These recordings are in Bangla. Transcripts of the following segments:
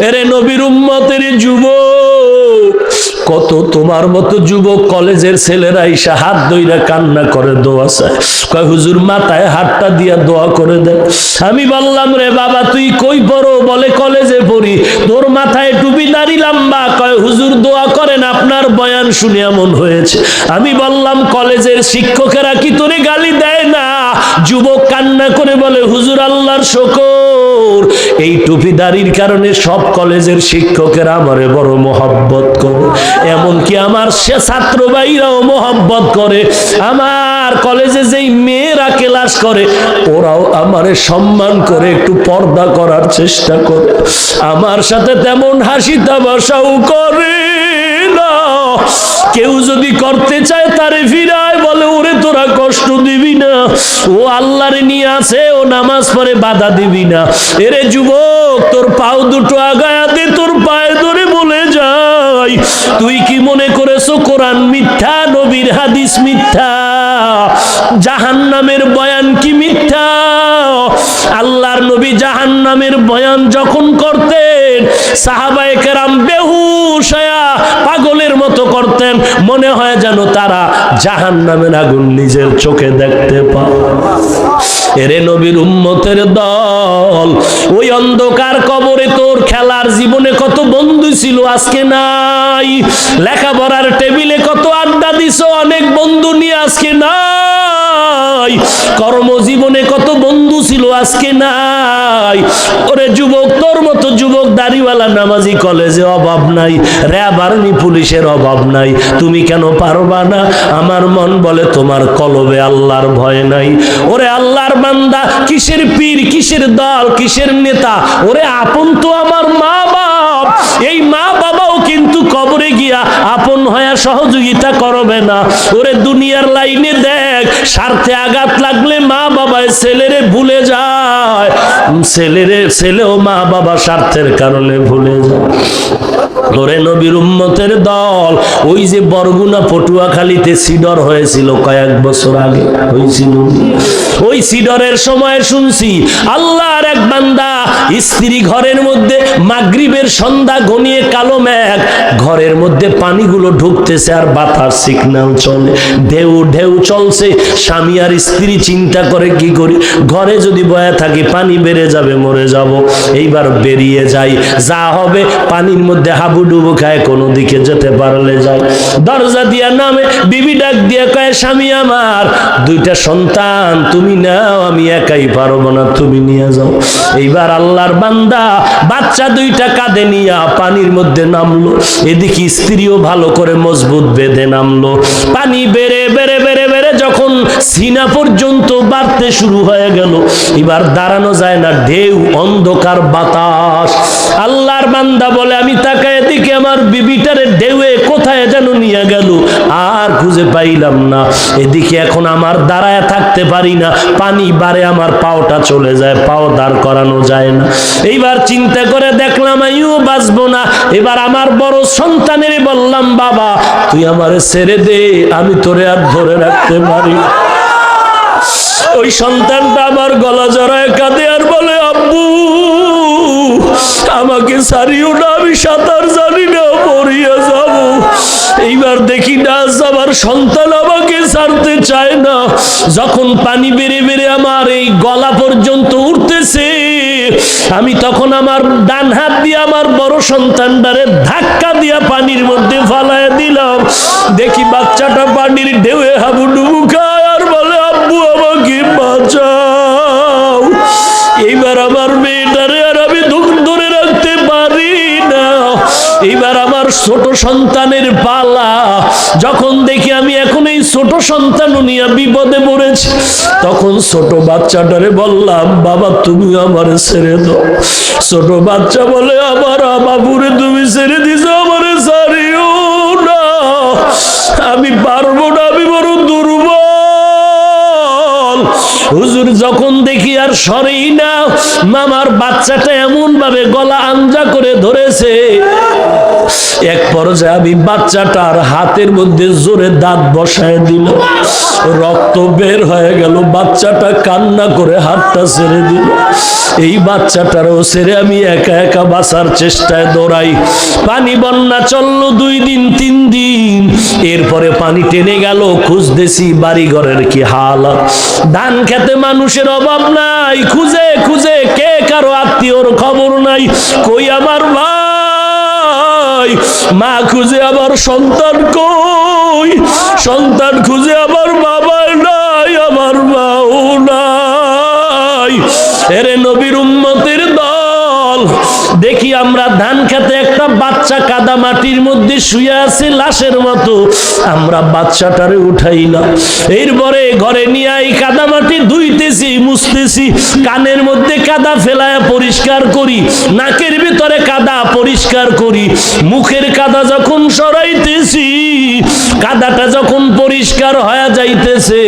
এরে নবীর উম্মতের যুবক, কত তোমার মতো যুবক কলেজের ছেলেরা এসে হাত দইরা কান্না করে দোয়া চায়। কয়, হুজুর, মাথায় হাতটা দিয়া দোয়া করে দেন। আমি বললাম, রে বাবা, তুই কই পড়ো? বলে, কলেজে পড়ি। তোর মাথায় টুপি, দাড়ি লাম্বা। কয়, হুজুর, দোয়া করেন, আপনার বয়ান শুনে এমন হয়েছে। আমি বললাম, কলেজের শিক্ষকেরা কি তোরে গালি দেয়? যুবক কান্না করে বলে, হুজুর আল্লাহর শকর। এই টুপি দাড়ির কারণে সব কলেজের শিক্ষকেরা আমারে বড় মহব্বত করে। এমনকি আমার সে ছাত্র ভাইরাও মহব্বত করে। আমার কলেজে যেই মেয়েরা ক্লাস করে, ওরাও আমারে সম্মান করে, একটু পর্দা করার চেষ্টা করে। আমার সাথে তেমন হাসি তামাশাও করে না। কেউ যদি করতে চায় তারে ফিরায় বলে, ওরে তোরা কষ্ট দিবি না। ও আল্লাহরে নিয়ে আছে, ও নামাজ পড়ে বাধা দিবি না। এরে যুবক, তোর পাও দুটো আগায়া দে তোর পায়ে ধরে বলে যাই। তুই কি মনে করেছ, কোরআন মিথ্যা, নবীর হাদিস মিথ্যা? জাহান নামের বয়ান কি মিথ্যা? আল্লাহর নবী জাহান নামের বয়ান যখন করতেন, সাহাবায়ে কেরাম বেহুশ হয়া পাগলের মতো করতেন, মনে হয় যেন তারা জাহান নামের আগুন নিজের চোখে দেখতে পায়। নবীর উম্মতের দল, ওই অন্ধকার কবরে তোর খেলার জীবনে কত বন্ধু ছিল, আজকে নাই। লেখাপড়ার টেবিলে কত আড্ডা দিছ, অনেক বন্ধু নিয়ে আজকে নাই। কর্মজীবনে কত বন্ধু ছিল, আজকে নাই। ওরে যুবক, তোর মতো যুবক দাড়িওয়ালা নামাজি কলেজে অভাব নাই, র্যাব, আর্মি, পুলিশের অভাব নাই। তুমি কেন পারবা না? আমার মন বলে তোমার কলবে আল্লাহর ভয় নাই। ওরে আল্লাহর বান্দা, কিসের পীর, কিসের দল, কিসের নেতা? ওরে আপন তো আমার মা বাপ এই মা বাবাও কিন্তু কবরে গিয়া আপন হয়ে সহযোগিতা করবে না। ওরে দুনিয়ার লাইনে দেখ, স্বার্থে আঘাত লাগলে মা বাবায় ছেলেরে ভুলে যায়। ছেলেরে, ছেলেও মা বাবা স্বার্থের কারণে ভুলে যায়। ওরে নবীর উম্মতের দল, ওই যে বরগুনা পটুয়াখালীতে সিডর হয়েছিল কয়েক বছর আগে, হয়েছিল। ওই সিডরের সময় শুনছি, আল্লাহর এক বান্দা স্ত্রী ঘরের মধ্যে মাগরিবের সন্ধ্যা গনিয়ে কালো মেঘ, ঘরের মধ্যে পানিগুলো ঢুকতেছে আর বাতাস সিগন্যাল চলে। ঢেউ ঢেউ চলছে, স্বামী আর স্ত্রী চিন্তা করে কি করি? ঘরে যদি বয়া থাকি, পানি বেড়ে যাবে, মরে যাব। এইবার বেরিয়ে যাই। যা হবে, পানির মধ্যে হাবুডুবু খায়, কোনো দিকে যেতে পারলে যাই দরজা দিয়া নামে, বিবি ডাক দিয়া কয়, স্বামী আমার, দুইটা সন্তান, তুমি নাও আমি একাই পারব না, তুমি নিয়ে যাও। এইবার আল্লাহর বান্দা বাচ্চা দুইটা কাঁধে নিয়া পানির মধ্যে নামলো। এদিকে স্ত্রীও ভালো করে মজবুত বেঁধে নামলো। পানি বেড়ে বেড়ে বেড়ে বেড়ে যখন সিনা পর্যন্ত বাড়তে শুরু হয়ে গেল, এবার দাঁড়ানো যায় না, ঢেউ, অন্ধকার বাতাস। আল্লাহর বান্দা বলে, আমি তাকায় এদিকে আমার বিবিটারে ঢেউয়ে কোথায় যেন নিয়ে গেল। আর খুঁজে পাইলাম না। এদিকে এখন আমার দাঁড়ায় থাকতে পারি না। পানি বারে আমার পাওটা চলে যায়, পাও দাঁড় করানো যায় না। এইবার চিন্তা করে দেখলাম আমিও বাঁচবো না। এবার আমার বড় সন্তানের বললাম, বাবা, তুই আমারে ছেড়ে দে, আমি তোরে আর ধরে রাখতে পারি ওই সন্তানটা আমার গলা জড়ায় কাঁদে আর বলে, আব্বু আমাকে সারিও না, আমি সাঁতার জানি না পড়িয়ে যাব। এইবার দেখি না আমার সন্তান আমাকে ছাড়তে চায় না। যখন পানি বেড়ে বেড়ে আমার এই গলা পর্যন্ত উঠতেছে, আমি তখন আমার ডান হাত দিয়ে আমার বড় সন্তানটারে ধাক্কা দিয়া পানির মধ্যে ফালায় দিলাম। দেখি বাচ্চাটা পানির ঢেউয়ে হাবুডুবু খায় আর বলে, আব্বু, আমাকে বাঁচাও। এইবার আমার মেয়েটারে এইবার আমার ছোট সন্তানের পালা। যখন দেখি আমি এখন এই ছোট সন্তান নিয়ে বিপদে পড়েছি। তখন ছোট বাচ্চাটারে বললাম, বাবা, তুমি আমার ছেড়ে দাও। ছোট বাচ্চা বলে, আমার বাবুরে তুমি ছেড়ে দিছো, আমার সারিও না। আমি বা হুজুর যখন দেখি আর সরেই না, মামার বাচ্চাটা এমন ভাবে গলা আঞ্জা করে ধরেছে। এক পর্যায়ে আমি বাচ্চাটার হাতের মধ্যে জোরে দাঁত বসায় দিল। রক্ত বের হয়ে গেল, বাচ্চাটা কান্না করে হাতটা ছেড়ে দিল। এই বাচ্চাটারও ছেড়ে আমি একা একা বাঁচার চেষ্টায় দৌড়াই। পানি বন্যা চলল দুই দিন, তিন দিন। এরপরে পানি টেনে গেল, খুঁজতেছি বাড়ি ঘরের কি হাল। ধান খেতে মানুষের অভাব নাই। খুঁজে খুঁজে কে কারও আত্মীয়র খবর নাই। কই আমার ভাই? মা খুঁজে আবার সন্তান কই? সন্তান খুঁজে আবার বাবা নাই, আমার মাও নাই। এরে নবীর উম্মতের দল, দেখি আমরা ধান খেতে বাচ্চা কাদা মাটির মধ্যে শুয়ে আছে লাশের মতো। আমরা বাচ্চাটারে উঠাই না। এরপরে ঘরে নিয়ে এই কাদা মাটি ধুইতেছি, মুছতেছি, কানের মধ্যে কাদা ফেলায় পরিষ্কার করি, নাকের ভিতরে কাদা পরিষ্কার করি। মুখের কাদা যখন সরাইতেছি, কাদাটা যখন পরিষ্কার হয়ে যাইতেছে,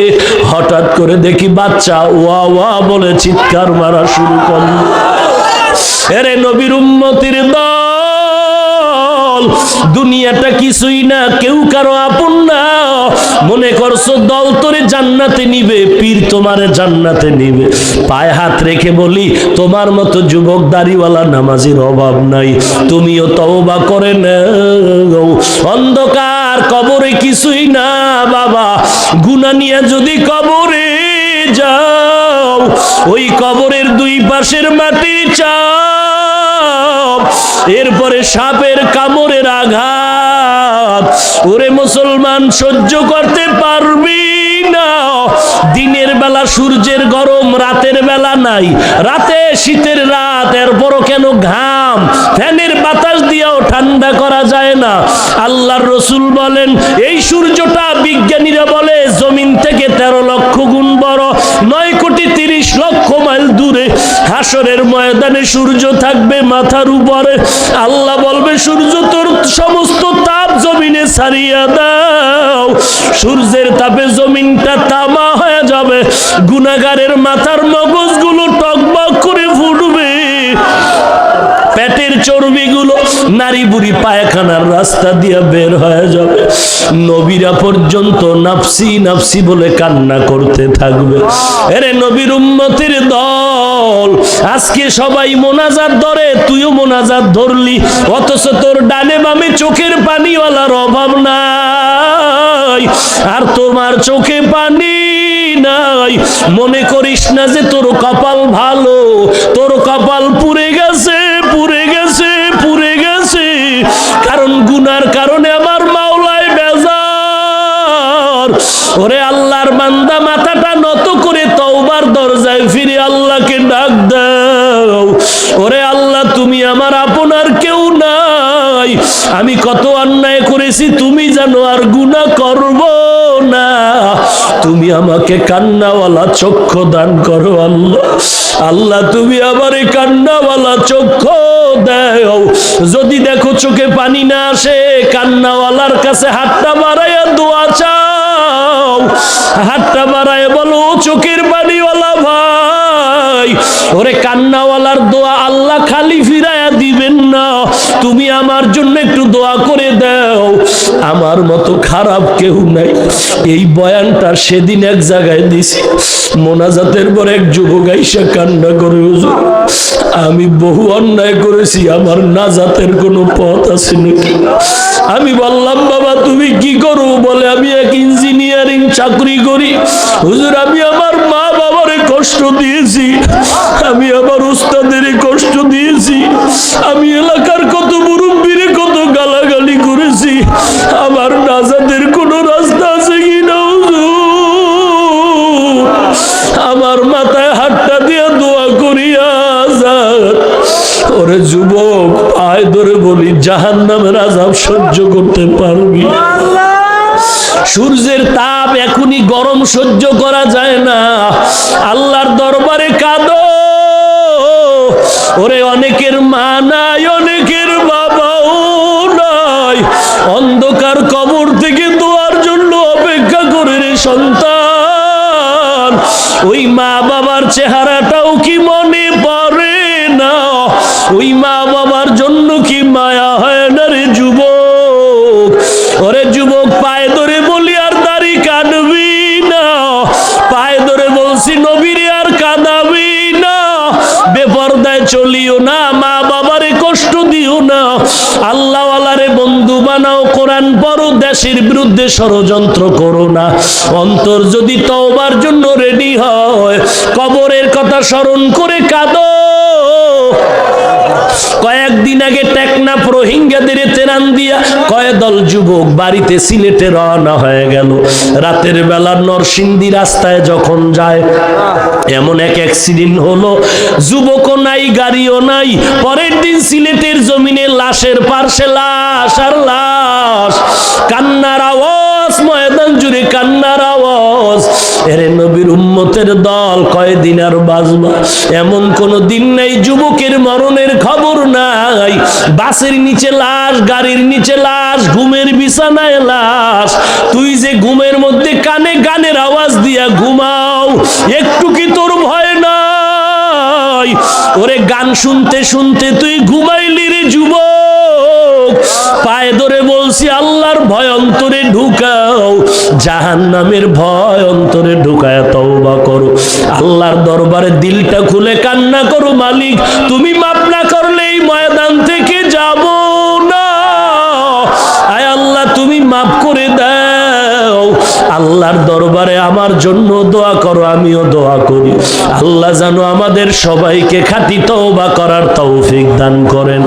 হঠাৎ করে দেখি বাচ্চা ওয়া ওয়া বলে চিৎকার মারা শুরু করল। এরে নবীর উম্মতির দল দুনিয়াটা কিছুই না, কেউ কারও আপন না। মনে করছ, দল তোরে জান্নাতে নিবে, পীর তোমারে জান্নাতে নিবে। পায়ে হাত রেখে বলি, তোমার মতো যুবক দাড়িওয়ালা নামাজির অভাব নাই। তুমিও তওবা করে নাও। অন্ধকার কবরে কিছুই না, বাবা। গুনা নিয়ে যদি কবরে যাও, ওই কবরের দুই পাশের মাটি চাপ এরপরে সাপের কামড়ের আঘাত। ওরে মুসলমান, সহ্য করতে পারবি না। দিনের বেলা সূর্যের গরম, রাতের বেলা নাই। রাতে শীতের রাত, এরপরও কেন ঘাম? ফ্যানের বাতাস দিয়েও ঠান্ডা করা যায় না। আল্লাহর রসুল বলেন, এই সূর্যটা বিজ্ঞানীরা বলে, জমিন থেকে হাসরের ময়দানে সূর্য থাকবে মাথার উপরে। আল্লাহ বলবে, সূর্য তোর সমস্ত তাপ জমিনে ছাড়িয়া দাও। সূর্যের তাপে জমিনটা তামা হয়ে যাবে। গুনাগারের মাথার মগজগুলো টকবক করে ফুটবে। পেটের চর্বিগুলো নারী বুড়ি পায়খানার রাস্তা দিয়ে বের হয়ে যাবে। নবীরা পর্যন্ত নাফসি নাফসি বলে কান্না করতে থাকবে। এরে নবীর উম্মতির দল আজকে সবাই মোনাজাত ধরে, তুইও মোনাজাত ধরলি। অথচ তোর ডানে বামে চোখের পানিওয়ালার অভাব নাই। আর তোমার চোখে পানি নাই। মনে করিস না যে তোর কপাল ভালো। তোর কপাল পুড়ে গেছে পুড়ে গেছে পুড়ে গেছে। কারণ গুনার কারণে আমার মাওলায় বেজার। ওরে আল্লাহর বান্দা, মাথাটা নত আমি কত অন্যায় করেছি, তুমি জানো আর গুনাহ করব না। তুমি আমাকে কান্নাওয়ালা চক্ষু দান করো আল্লাহ। আল্লাহ, তুমি আমারে কান্নাওয়ালা চক্ষু দাও। যদি দেখো চোখে পানি না আসে, কান্নাওয়ালার কাছে হাতটা বাড়াইয়া দোয়া চাও। হাতটা বাড়ায় বলো চোখের পানিওয়ালা ভাই ওরে কান্নাওয়ালার দোয়া আল্লাহ খালি ফিরায়া দিবেন না। তুমি আমার জন্য একটু দোয়া করে দাও। আমার মতো খারাপ কেউ নাই। এই বয়ানটা সেদিন এক জায়গায় দিছি। মোনাজাতের পর এক যুবক আইসা কান্না করে আমি বহু অন্যায় করেছি, আমার নাজাতের কোনো পথ আছে নাকি? আমি বললাম, বাবা, তুমি কি করো? বলে, আমি এক ইঞ্জিনিয়ারিং চাকরি করি। হুজুর, আমি আমার মা বাবারে কষ্ট দিয়েছি। আমি আমার উস্তাদের কষ্ট দিয়েছি। আমি এলাকার কত মুরব্বীরে কত গালাগালি করেছি। আমার নাজাদের কোনো রাস্তা আছে কি না? আমার মাথায় হাতটা দিয়ে দোয়া করিয়া ওরে যুবক আয় ধরে বলি জাহান নামের আজাব সহ্য করতে পারবি সূর্যের তাপ এখনই গরম সহ্য করা যায় না। আল্লাহর দরবারে কাঁদো। ওরে অনেকের মা নাই, অনেকের বাবাও নাই। অন্ধকার কবর থেকে দোয়ার জন্য অপেক্ষা করে রে সন্তান। ওই মা বাবার চেহারাটাও কি মনে পড়ে না? ওই মা বাবার জন্য কি মায়া দিও না। আল্লাহওয়ালারে বন্ধু বানাও, কোরআন পড়ো, দেশের বিরুদ্ধে ষড়যন্ত্র করো না। অন্তর যদি তওবার জন্য রেডি হয়, কবরের কথা স্মরণ করে কাঁদো। কয়েকদিন আগে টেকনাফ রোহিঙ্গাদের তেরান দিয়া কয় দল যুবক বাড়িতে সিলেটে রওনা হয়ে গেল। রাতের বেলা নরসিংদী রাস্তায় যখন যায়, এমন এক অ্যাক্সিডেন্ট হলো। যুবকও নাই, গাড়িও নাই। পরের দিন সিলেটের জমিনে লাশের পার্শ্বে লাশ আর লাশ। কান্নার আওয়াজ ময়দান জুড়ে কান্নার আওয়াজ। এরে নবীর উম্মতের দল কয়দিন আর বাজবা এমন কোন দিন নাই, যুবকের মরণের খবর নাই। বাসের নিচে লাশ, গাড়ির নিচে লাশ, ঘুমের বিছানায় লাশ। তুই যে ঘুমের মধ্যে কানে গানের আওয়াজ দিয়া ঘুমাও, একটু কি তোর ভয় নাই? ওরে গান শুনতে শুনতে তুই ঘুমাইলি রে যুবক। পায়ে বলছি, আল্লাহর ভয় অন্তরে ঢুকাও জাহান নামের ভয় অন্তরে ঢুকায় তওবা করো। আল্লাহর দরবারে দিলটা খুলে কান্না করো, মালিক, তুমি মাপ না করলে এই ময়দান থেকে যাব আল্লাহ, তুমি আল্লাহর দরবারে আমার জন্য দোয়া করো, আমিও দোয়া করি। আল্লাহ যেন আমাদের সবাইকে খাঁটি তওবা করার তৌফিক দান করেন।